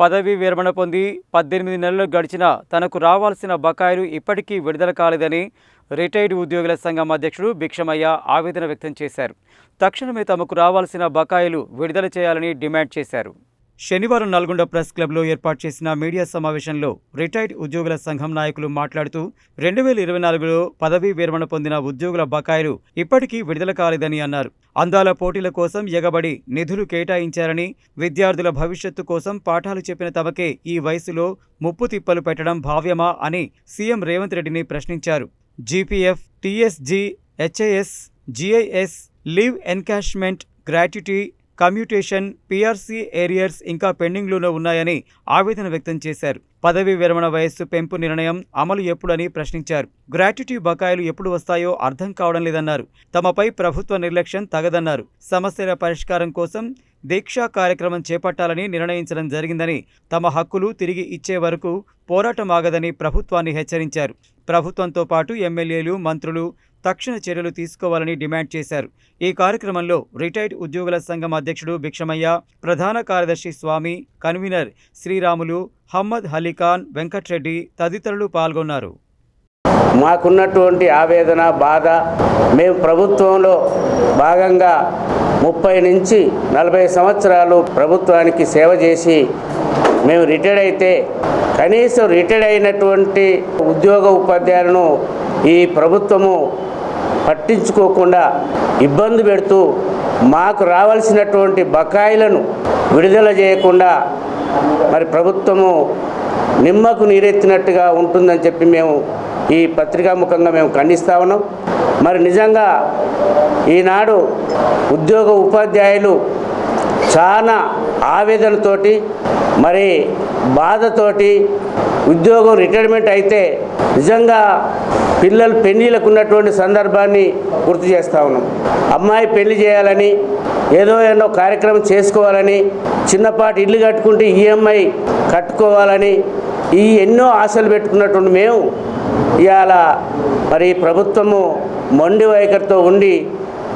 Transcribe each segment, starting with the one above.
పదవీ విరమణ పొంది పద్దెనిమిది నెలలు గడిచినా తనకు రావాల్సిన బకాయిలు ఇప్పటికీ విడుదల కాలేదని రిటైర్డ్ ఉద్యోగుల సంఘం అధ్యక్షుడు భిక్షమయ్య ఆవేదన వ్యక్తం చేశారు. తక్షణమే తమకు రావాల్సిన బకాయిలు విడుదల చేయాలని డిమాండ్ చేశారు. శనివారం నల్గొండ ప్రెస్ క్లబ్లో ఏర్పాటు చేసిన మీడియా సమావేశంలో రిటైర్డ్ ఉద్యోగుల సంఘం నాయకులు మాట్లాడుతూ రెండు వేల ఇరవై నాలుగులో పదవీ విరమణ పొందిన ఉద్యోగుల బకాయిలు ఇప్పటికీ విడుదల కాలేదని అన్నారు. అందాల పోటీల కోసం ఎగబడి నిధులు కేటాయించారని విద్యార్థుల భవిష్యత్తు కోసం పాఠాలు చెప్పిన తమకే ఈ వయసులో ముప్పు తిప్పలు పెట్టడం భావ్యమా అని సీఎం రేవంత్ రెడ్డిని ప్రశ్నించారు. GPF TSG HIS GIS leave encashment gratuity commutation PRC arrears ఇంకా పెండింగ్లోనే ఉన్నాయని ఆవేదన వ్యక్తం చేశారు. పదవీ విరమణ వయస్సు పెంపు నిర్ణయం అమలు ఎప్పుడని ప్రశ్నించారు. గ్రాట్యుటీ బకాయిలు ఎప్పుడు వస్తాయో అర్థం కావడం లేదన్నారు. తమపై ప్రభుత్వ నిర్లక్ష్యం తగదన్నారు. సమస్యల పరిష్కారం కోసం దీక్షా కార్యక్రమం చేపట్టాలని నిర్ణయించడం జరిగిందని తమ హక్కులు తిరిగి ఇచ్చే వరకు పోరాటం ఆగదని ప్రభుత్వాన్ని హెచ్చరించారు. ప్రభుత్వంతో పాటు ఎమ్మెల్యేలు మంత్రులు తక్షణ చర్యలు తీసుకోవాలని డిమాండ్ చేశారు. ఈ కార్యక్రమంలో రిటైర్డ్ ఉద్యోగుల సంఘం అధ్యక్షుడు భిక్షమయ్య ప్రధాన కార్యదర్శి స్వామి కన్వీనర్ శ్రీరాములు హమ్మద్ హలీఖాన్ వెంకట్రెడ్డి తదితరులు పాల్గొన్నారు. మాకున్నటువంటి ఆవేదన బాధ మేము ప్రభుత్వంలో భాగంగా ముప్పై నుంచి నలభై సంవత్సరాలు ప్రభుత్వానికి సేవ చేసి మేము రిటైర్డ్ అయితే కనీసం రిటైర్డ్ అయినటువంటి ఉద్యోగ ఉపాధ్యాయులను ఈ ప్రభుత్వము పట్టించుకోకుండా ఇబ్బంది పెడుతూ మాకు రావాల్సినటువంటి బకాయిలను విడుదల చేయకుండా మరి ప్రభుత్వము నిమ్మకు నీరెత్తినట్టుగా ఉంటుందని చెప్పి మేము ఈ పత్రికాముఖంగా మేము ఖండిస్తా ఉన్నాం. మరి నిజంగా ఈనాడు ఉద్యోగ ఉపాధ్యాయులు చాలా ఆవేదనతోటి మరి బాధతోటి ఉద్యోగం రిటైర్మెంట్ అయితే నిజంగా పిల్లలు పెళ్ళిలకు ఉన్నటువంటి సందర్భాన్ని గుర్తు చేస్తూ ఉన్నాం. అమ్మాయి పెళ్ళి చేయాలని ఏదో ఎన్నో కార్యక్రమం చేసుకోవాలని చిన్నపాటి ఇల్లు కట్టుకుంటే ఈఎంఐ కట్టుకోవాలని ఈ ఎన్నో ఆశలు పెట్టుకున్నటువంటి మేము ఇవాళ మరి ప్రభుత్వము మొండి వైఖరితో ఉండి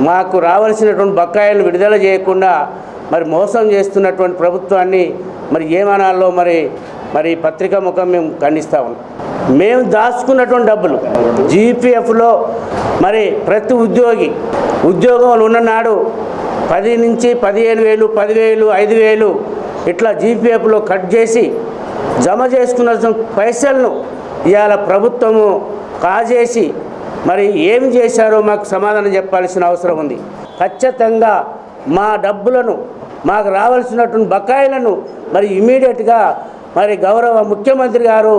మాకు రావాల్సినటువంటి బకాయిలు విడుదల చేయకుండా మరి మోసం చేస్తున్నటువంటి ప్రభుత్వాన్ని మరి ఏమనాలో మరి మరి పత్రికా ముఖం మేము ఖండిస్తూ ఉన్నాం. మేము దాచుకున్నటువంటి డబ్బులు. జీపీఎఫ్లో మరి ప్రతి ఉద్యోగి ఉద్యోగంలో ఉన్ననాడు పది నుంచి పదిహేను వేలు పదివేలు ఐదు వేలు ఇట్లా జీపీఎఫ్లో కట్ చేసి జమ చేసుకున్న పైసలను ఇవాళ ప్రభుత్వము కాజేసి మరి ఏమి చేశారో మాకు సమాధానం చెప్పాల్సిన అవసరం ఉంది. ఖచ్చితంగా మా డబ్బులను మాకు రావాల్సినటువంటి బకాయిలను మరి ఇమీడియట్గా మరి గౌరవ ముఖ్యమంత్రి గారు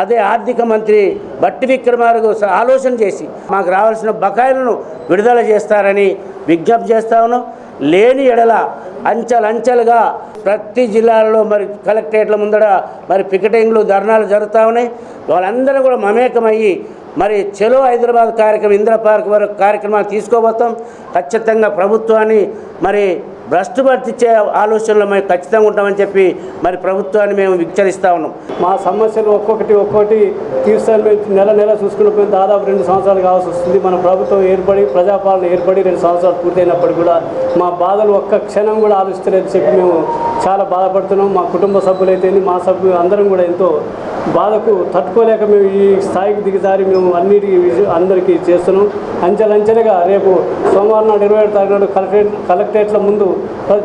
అదే ఆర్థిక మంత్రి బట్టి విక్రమార్కు ఆలోచన చేసి మాకు రావాల్సిన బకాయిలను విడుదల చేస్తారని విజ్ఞప్తి చేస్తా ఉన్నాం. లేని ఎడల అంచెలంచెలుగా ప్రతి జిల్లాలలో మరి కలెక్టరేట్ల ముందర మరి పికెటింగ్లు ధర్నాలు జరుగుతూ ఉన్నాయి. వాళ్ళందరూ కూడా మమేకమయ్యి మరి చెలో హైదరాబాద్ కార్యక్రమం ఇంద్ర పార్క్ వరకు కార్యక్రమాలు తీసుకోబోతాం. ఖచ్చితంగా ప్రభుత్వాన్ని మరి భ్రష్టు పట్టించే ఆలోచనలో మేము ఖచ్చితంగా ఉంటామని చెప్పి మరి ప్రభుత్వాన్ని మేము విచ్చరిస్తూ ఉన్నాం. మా సమస్యలు ఒక్కొక్కటి ఒక్కొక్కటి తీర్చాలి నెల నెల చూసుకున్నప్పుడు దాదాపు రెండు సంవత్సరాలు కావాల్సి వస్తుంది. మన ప్రభుత్వం ఏర్పడి ప్రజాపాలన ఏర్పడి రెండు సంవత్సరాలు పూర్తయినప్పటికీ కూడా మా బాధలు ఒక్క క్షణం కూడా ఆలోచిస్తలేదని చెప్పి మేము చాలా బాధపడుతున్నాం. మా కుటుంబ సభ్యులైతేంది మా సభ్యులు అందరం కూడా ఎంతో బాధకు తట్టుకోలేక మేము ఈ స్థాయికి దిగజారి మేము అన్నిటికీ అందరికీ చేస్తున్నాం. అంచెలంచెలుగా రేపు సోమవారం నాడు ఇరవై ఏడు తారీఖు నాడు కలెక్టరేట్ కలెక్టరేట్ల ముందు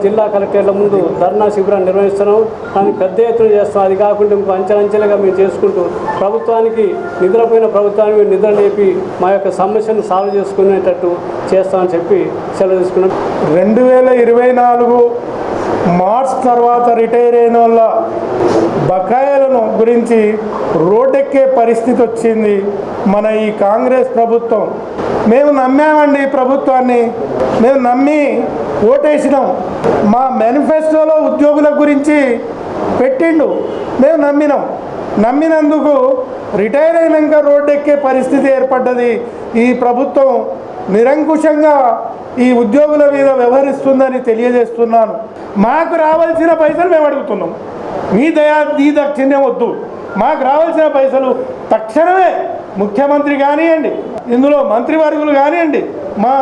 జిల్లా కలెక్టరేట్ల ముందు ధర్నా శిబిరాన్ని నిర్వహిస్తున్నాం. దాన్ని పెద్ద ఎత్తున చేస్తున్నాం. అది కాకుండా ఇంకో అంచెలంచెలుగా మేము చేసుకుంటూ ప్రభుత్వానికి నిద్రపోయిన ప్రభుత్వాన్ని మేము నిద్ర లేపి మా యొక్క సమస్యను సాల్వ్ చేసుకునేటట్టు చేస్తామని చెప్పి సెలవు తీసుకున్నాం. రెండు వేల ఇరవై నాలుగు మార్చ్ తర్వాత రిటైర్ అయిన వాళ్ళ బకాయిలను గురించి రోడ్డెక్కే పరిస్థితి వచ్చింది మన ఈ కాంగ్రెస్ ప్రభుత్వం. మేము నమ్మామండి ప్రభుత్వాన్ని. మేము నమ్మి ఓటేసినాం. మా మేనిఫెస్టోలో ఉద్యోగుల గురించి పెట్టిండు. మేము నమ్మినాం. నమ్మినందుకు రిటైర్ అయినాక రోడ్డెక్కే పరిస్థితి ఏర్పడ్డది. ఈ ప్రభుత్వం నిరంకుశంగా ఈ ఉద్యోగుల మీద వ్యవహరిస్తుందని తెలియజేస్తున్నాను. మాకు రావాల్సిన పైసలు మేము అడుగుతున్నాం. మీ దయా ఈ దక్షిణ్యం వద్దు. మాకు రావాల్సిన పైసలు తక్షణమే ముఖ్యమంత్రి కానివ్వండి ఇందులో మంత్రివర్గులు కానివ్వండి మా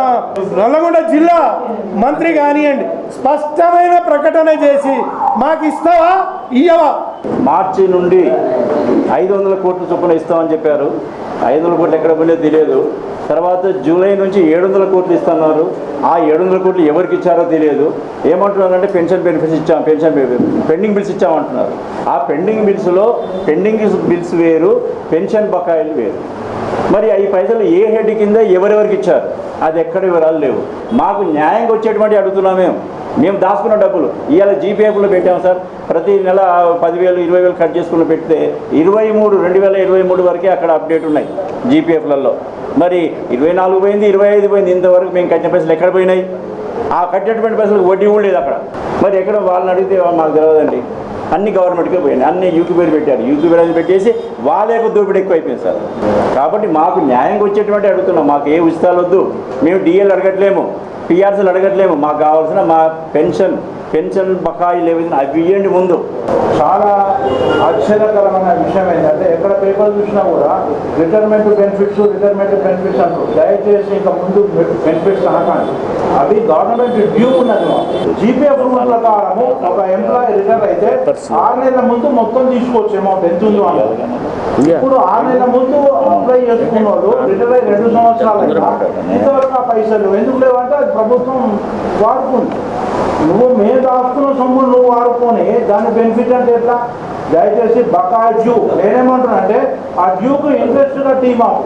నల్లగొండ జిల్లా మంత్రి కానివ్వండి స్పష్టమైన ప్రకటన చేసి మాకు ఇస్తావా? ఇయ్యవా? మార్చి నుండి ఐదు వందల కోట్ల చొప్పున ఇస్తామని చెప్పారు. ఐదు వందల కోట్లు ఎక్కడ పోలేదు తెలియదు. తర్వాత జూలై నుంచి ఏడు వందల కోట్లు ఇస్తున్నారు. ఆ ఏడు వందల కోట్లు ఎవరికి ఇచ్చారో తెలియదు. ఏమంటున్నారంటే పెన్షన్ బెనిఫిట్స్ ఇచ్చాం పెన్షన్ పెండింగ్ బిల్స్ ఇచ్చామంటున్నారు ఆ పెండింగ్ బిల్స్లో పెండింగ్ బిల్స్ వేరు పెన్షన్ బకాయిలు వేరు. మరి ఈ పైసలు ఏ హెడ్ కింద ఎవరెవరికి ఇచ్చారు? అది ఎక్కడ వివరాలు లేవు. మాకు న్యాయంగా వచ్చేటువంటి అడుగుతున్నాం మేము. మేము దాచుకున్న డబ్బులు. ఇవాళ జీపీఎఫ్లో పెట్టాము సార్. ప్రతి నెల పదివేలు ఇరవై వేలు కట్ చేసుకుని పెడితే ఇరవై మూడు రెండు వేల ఇరవై మూడు వరకే అక్కడ అప్డేట్ ఉన్నాయి. జీపీఎఫ్లలో మరి ఇరవై నాలుగు పోయింది ఇరవై ఐదు పోయింది ఇంతవరకు మేము కట్టిన పైసలు ఎక్కడ పోయినాయి? ఆ కట్టినటువంటి పైసలకు వడ్డీ కూడా లేదు అక్కడ. మరి ఎక్కడ వాళ్ళని అడిగితే మాకు తెలియదండి అన్ని గవర్నమెంట్కే పోయినాయి. అన్ని యూట్యూబర్ పెట్టారు. యూట్యూబర్ అని పెట్టేసి వాళ్ళ యొక్క దోపిడీ ఎక్కువ అయిపోయింది సార్. కాబట్టి మాకు న్యాయంగా వచ్చేటువంటి అడుగుతున్నాం. మాకు ఏ ఉచితాలు వద్దు. మేము డిఎల్ అడగట్లేము. పిఆర్సీలు అడగట్లేము. మాకు కావాల్సిన మా పెన్షన్ పెన్షన్ బకాయిలు ఏవైతే అవి ఇవ్వండి ముందు. చాలా ఆశ్చర్యకరమైన విషయం ఏంటంటే ఎక్కడ పేపర్ చూసినా కూడా రిటైర్మెంట్ బెనిఫిట్స్ రిటైర్మెంట్ బెనిఫిట్స్ అంటారు దయచేసి ఇంకా ముందు బెనిఫిట్స్ అనకండి అవి గవర్నమెంట్ డ్యూ ఉన్నది. జీపీఎఫ్ రూల్ ప్రకారము ఒక ఎంప్లాయీ రిటైర్ అయితే ఆరు నెలల ముందు మొత్తం తీసుకోవచ్చు అమౌంట్ ఎంత ఉందో అని ఇప్పుడు ఆరు నెలల ముందు అప్లై చేసుకున్న వాళ్ళు రిటైర్ అయ్యి రెండు సంవత్సరాలు ఇంతవరకు ఆ పైసలు ఎందుకు లేవంటే అది ప్రభుత్వం వాడుకుంది. నువ్వు మేము దాచుకున్న సొమ్ములు నువ్వు వాడుకొని దాని బెనిఫిట్ అంటే ఎట్లా? దయచేసి బకాయి డ్యూ. నేనేమంటున్నా అంటే ఆ డ్యూకు ఇంట్రెస్ట్ కట్టి మాకు